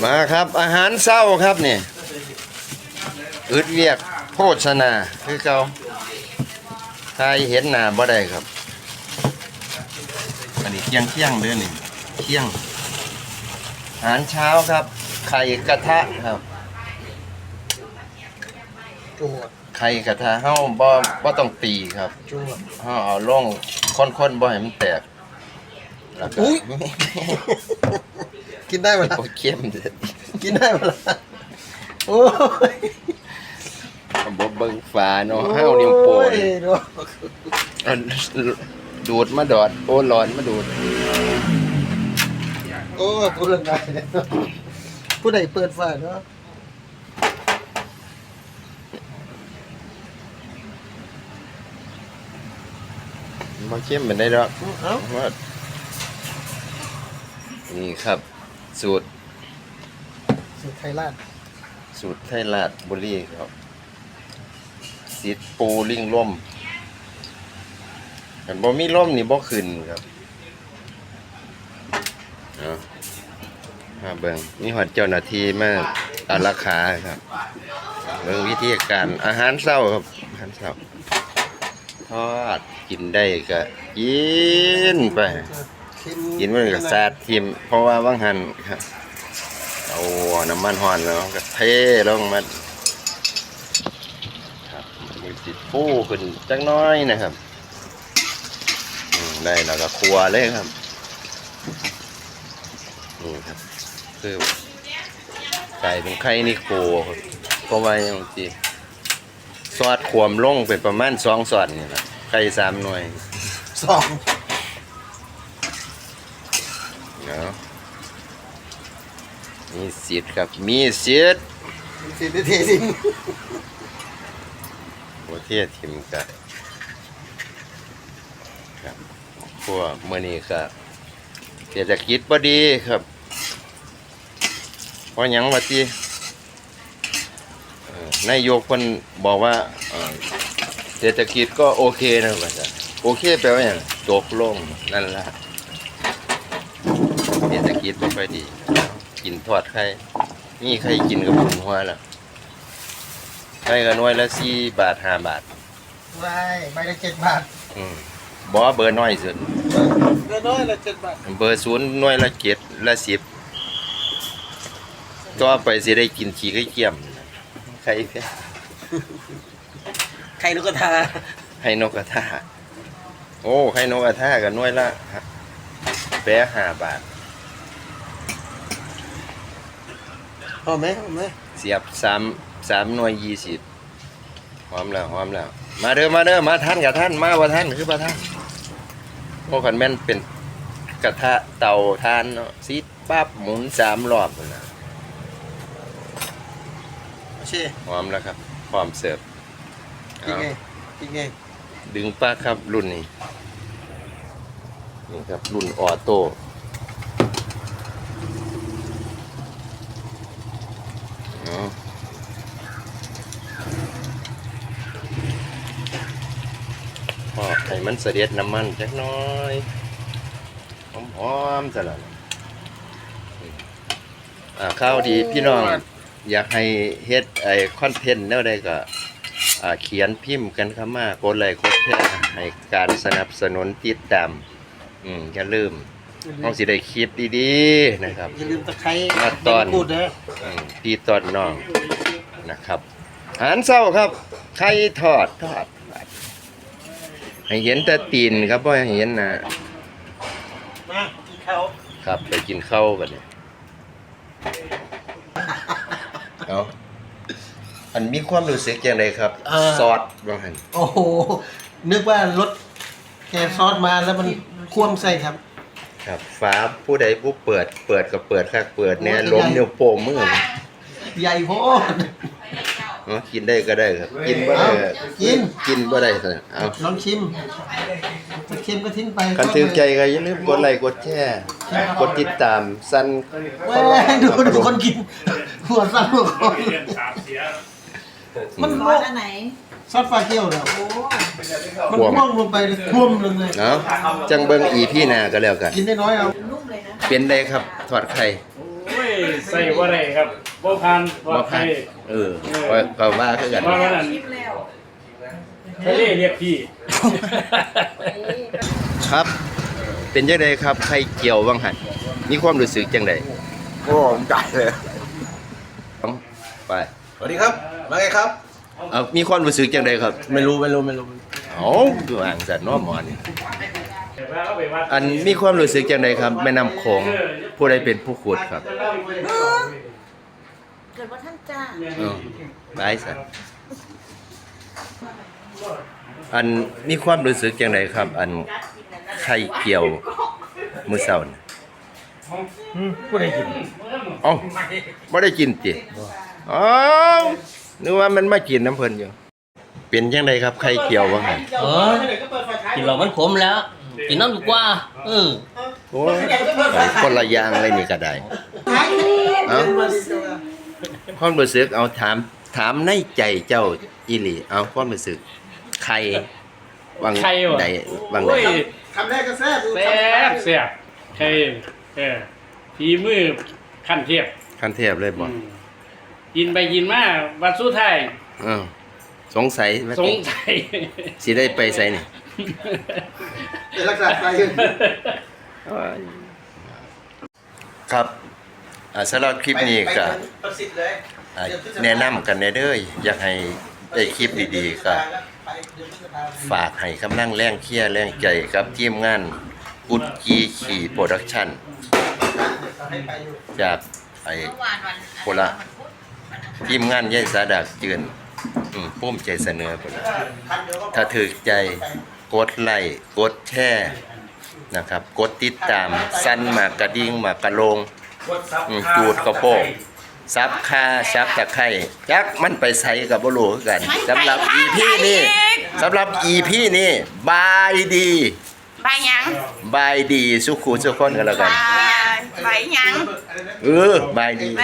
มาครับอาหารเศร้าครับเนี่ยอึดเวียกโภชนาคือเก่าใครเห็นหน้าบ่ได้ครับ อันนี้เที่ยงเที่ยงเด้อนี่เที่ยง อาหารเช้าครับ ไข่กระทะครับจวดไข่กระทะเฮาบ่บ่ต้องตีครับจวดเฮาเอาลงคนๆบ่ให้มันแตกแล้วก็อุ๊ย กินได้ไหมล่ะโอ้เข้มเด้อกินได้ไหมล่ะโอ้ยบ่เบิ่งฝาเนาะเฮานิ้วโป้งโอ้ยดูอันดูดมาดอด โอ้ร้อนมาดูด โอ้ยพูดเรื่องใดเนี่ยผู้ใดเปิดฝาเนาะบ่เข้มเป็นได้ดอกเอ้าว่านี่ครับ สูตรสุดไทยราชสูตรไทยราชบุรีครับสิทธิ์ปูลิงล่มกันบ่มีล่มนี่บ่ขึ้นครับเอามาเบิ่งมีหอดเจ้าหน้าที่มาอาราขาครับ เบิ่งวิธีการอาหารเช้าครับอาหารเช้าทอดกินได้ก็กินไปคิม กินมันก็สาดทิมเพราะว่าว่างหันครับเอาน้ำมันหอนแล้วก็เทลงมาครับมีติดปูขึ้นจักหน้อยนะครับอืมได้แล้วก็ครัวเลยครับนี่ครับคือไก่เป็นไข่นิโคครับเพราะว่าอย่างที่ซอสขวมลงเป็นประมาณสองซอสนี่แหละไข่สามหน่วยสอง เนาะมีสิทธิ์ครับ มีสิทธิ์สินาทีสิโอเทียทิมกับครับพวกมื่อนี้ครับเศรษฐกิจพอดีครับเพราะหยังว่าที่เอ่อนายกเพิ่นบอกว่าเอ่อเศรษฐกิจก็โอเคนะว่าซั่นโอเคแปลว่าอย่างตกลงนั่นล่ะ เศรษฐกิจบ่ค่อยดี กินทอดไข่นี่ใครกินกับบุญหัวล่ะไข่ก็หน่วยละสี่บาทห้าบาทไว้ใบละเจ็ดบาทอืมบ่เบอร์น้อยสุดเงินน้อยละเจ็ดบาทเบอร์ศูนย์หน่วยละเจ็ดละสิบต่อไปสิได้กินขี้ไข่เกียมไข่แค่ไข่นกกระทาไข่นกกระทาโอ้ไข่นกกระทากับหน่วยละแปะห้าบาท หอมไหมหอมไหมเสียบสามสามหน่วยยี่สิบหอมแล้วหอมแล้ว มาเด้อมาเด้อมาท่านกับท่านมาว่าท่านคือว่าท่านโอ้ขันแม่นเป็นกระทะเตาทานเนาะซีดปั๊บหมุนสามรอบพุ่นนะเช่หอมแล้วครับพร้อมเสิร์ฟกินเอาไงกินไงดึงปลั๊กครับรุ่นนี้นี่ครับรุ่นออโต้เอาพอให้ มันเสด็จน้ำมันจักหน้อยหอมๆซะแล้วอ่าข้าวดีพี่น้อง อยากให้เฮ็ดไอ้คอนเทนต์แนวใดก็อ่าเขียนพิมพ์กันเข้ามากดไลค์กดแชร์ให้การสนับสนุนติดตามอืมอย่าลืมต้องสิได้คลิปดีๆนะครับอย่าลืมตะไคร้มาตอนพูดนะอืมพี่ตอนน้องนะครับอาหารเช้าครับไข่ทอดทอด ให้เห็นแต่ตีนครับบ่ให้เห็นหนะมากินข้าวครับไปกินข้าวกันเนี่ยเอาอันมีความรู้สึกอย่างไรครับซอสว่าหันโอ้โห นึกว่ารถแกซอสมาแล้วมันควมใส่ครับ ครับฟ้าผู้ใดผู้เปิด เปิดก็เปิดคักเปิดแน่โอ้ย ล้มใหญ่นิ้วโป้งมือใหญ่โพด เอากินได้ก็ได้ครับ กินบ่ได้เอากิน กินบ่ได้สิเอาลองชิมจะเค็มก็ทิ้งไปคันถือใจก็อย่าลืมกดไลค์กดแชร์กดติดตามสั้นแม่ดูดูคนกินหัวสั่นหัวคอนเรียนสามเสียมันร้โลอนกอันไหนซอสฟาเกียวเดี๋ยวโอ้มันม่วงลงไปเลยท่วมลงเลยเนาะจังเบิ่งอีพี่หน้าก็แล้วกัน กินได้น้อยเอานุ่มเลยนะเป็นได้ครับทอดไข่โอ้ยใส่บ่ได้ครับ บ่ผ่านปลอบ่ดผ่าภันยเออก็ก็ว่าคือกัน ว่าวันนั้นทะเลเรียกพี่ ครับ เป็นจังไดครับไข่เจียววังหันมีความรู้สึกจังไดโอ้ผมจ่ายเลยไป สวัสดีครับ มาไงครับ เอามีความรู้สึกจังไดครับไม่รู้ไม่รู้ไม่รู้เอาดูอ่างสัตว์เน้อหมอนี่แต่ว่าเอาไปวัดอันมีความรู้สึกจังไดครับ แม่น้ำโขงผู้ใดเป็นผู้ขุดครับ เกิดว่าท่านจ้าเออไปสัตว์อันมีความรู้สึกจังไดครับ อันไข่เจียวมื้อเช้านี่ผู้ใดกินเอ้าบ่ได้กินติเอ้าวนึกว่ามันมากินน้ำเพิ่นอยู่ เป็นจังไดครับไข่เจียวว่าไงเออกินเรามันขมแล้ว กินน้ำดีกว่าเออโอ้ยคนละอย่างเลยนี่ก็ได้เอ้า ความรู้สึกเอาถามถามในใจเจ้าอีหลีเอาความรู้สึกใครวังใครวะ ใดวังใดโอ้ยคำแรกก็แซ่บแซ่บแซ่บใครเออฝีมือขั้นเทพคันเทพเลยบ่อืมกินไปกินมาวัดสุดท้ายเอ้าสงสัยว่าสงสัย สิได้ไปไสนี่เป็นลักษณะใครครับ อ่าสำหรับคลิปนี้ก็ประสิทธิ์เลยอ่าแนะนำกันแน่เด้ออยากให้ได้คลิปดีๆก็ฝากให้กำลังแรงเคียร์แรงใจกับทีมงานกุดกีขี่โปรดักชั่นจากไอ้เมื่อวานวันโคละทีมงานยายสาดักเจือนอืมปุ้มใจเสนอพุ่นล่ะถ้าถือใจกดไลค์กดแชร์นะครับ กดติดตาม สั้นมากกระดิ่งมากกระโลง อืมจูดกระโปงซับคาซับตะไคร่จักมันไปใส่กับบ่รู้คือกันสำหรับ EP นี้สำหรับ EP นี้บายดีใบหยังบายดีสุขุสุขคนกันแล้วกัน ใบใบหยังเออบายดี ใบ